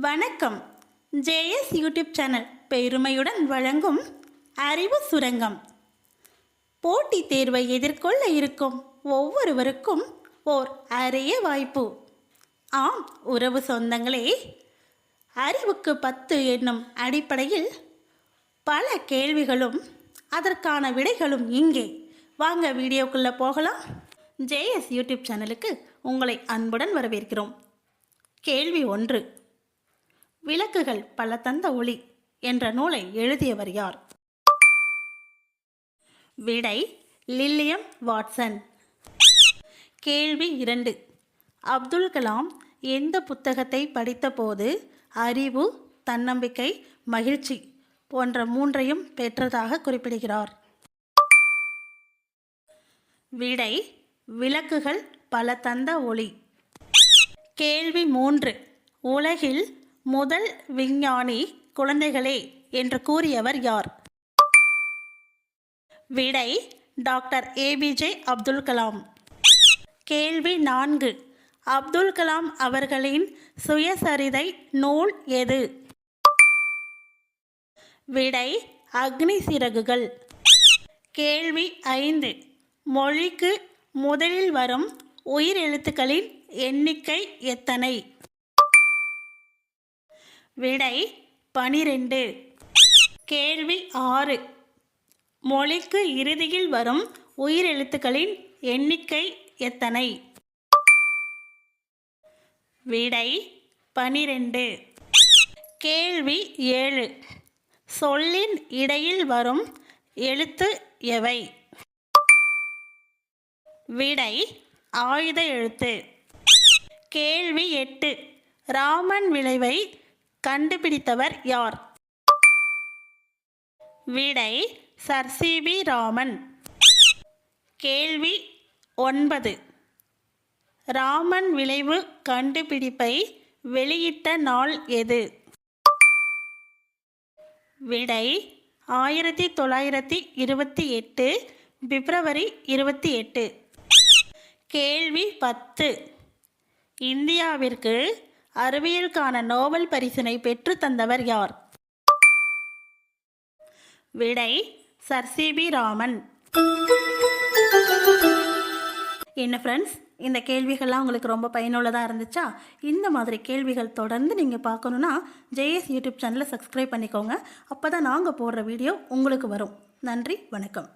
வணக்கம். JS YouTube channel பெருமையுடன் வழங்கும் அறிவு சுரங்கம். போட்டித் தேர்வை எதிர்கொள்ள இருக்கும் ஒவ்வொருவருக்கும் ஓர் அரிய வாய்ப்பு. ஆம் உறவு சொந்தங்களே அறிவுக்கு பத்து என்னும் அடிப்படையில் பல கேள்விகளும் அதற்கான விடைகளும் இங்கே. வாங்க வீடியோக்குள்ளே போகலாம். ஜேஎஸ் யூடியூப் சேனலுக்கு உங்களை அன்புடன் வரவேற்கிறோம். கேள்வி ஒன்று. விளக்குகள் பல தந்த ஒளி என்ற நூலை எழுதியவர் யார்? விடை லில்லியம் வாட்சன். கேள்வி இரண்டு. அப்துல் கலாம் எந்த புத்தகத்தை படித்தபோது அறிவு தன்னம்பிக்கை மகிழ்ச்சி போன்ற மூன்றையும் பெற்றதாக குறிப்பிடுகிறார்? விடை விளக்குகள் பல தந்த ஒளி. கேள்வி மூன்று. உலகில் முதல் விஞ்ஞானி குழந்தைகளே என்று கூறியவர் யார்? விடை டாக்டர் ஏபிஜே அப்துல் கலாம். கேள்வி நான்கு. அப்துல் கலாம் அவர்களின் சுயசரிதை நூல் எது? விடை அக்னி சிறகுகள். கேள்வி ஐந்து. மொழிக்கு முதலில் வரும் உயிரெழுத்துக்களின் எண்ணிக்கை எத்தனை? விடை பனிரெண்டு. கேள்வி ஆறு. மொழிக்கு இறுதியில் வரும் உயிரெழுத்துக்களின் எண்ணிக்கை எத்தனை? விடை பனிரெண்டு. கேள்வி ஏழு. சொல்லின் இடையில் வரும் எழுத்து எவை? விடை ஆயுத எழுத்து. கேள்வி எட்டு. ராமன் விளைவை கண்டுபிடித்தவர் யார்? விடை சர் சிபி ராமன். கேள்வி ஒன்பது. ராமன் விளைவு கண்டுபிடிப்பை வெளியிட்ட நாள் எது? விடை ஆயிரத்தி தொள்ளாயிரத்தி இருபத்தி எட்டு பிப்ரவரி இருபத்தி எட்டு. கேள்வி பத்து. இந்தியாவிற்கு அறிவியலுக்கான நோபல் பரிசினை பெற்று தந்தவர் யார்? விடை சர். சிபி ராமன். என்ன ஃப்ரெண்ட்ஸ் இந்த கேள்விகள்லாம் உங்களுக்கு ரொம்ப பயனுள்ளதாக இருந்துச்சா? இந்த மாதிரி கேள்விகள் தொடர்ந்து நீங்கள் பார்க்கணுன்னா ஜேஎஸ் யூடியூப் சேனலை சப்ஸ்கிரைப் பண்ணிக்கோங்க. அப்போ தான் நாங்கள் போடுற வீடியோ உங்களுக்கு வரும். நன்றி வணக்கம்.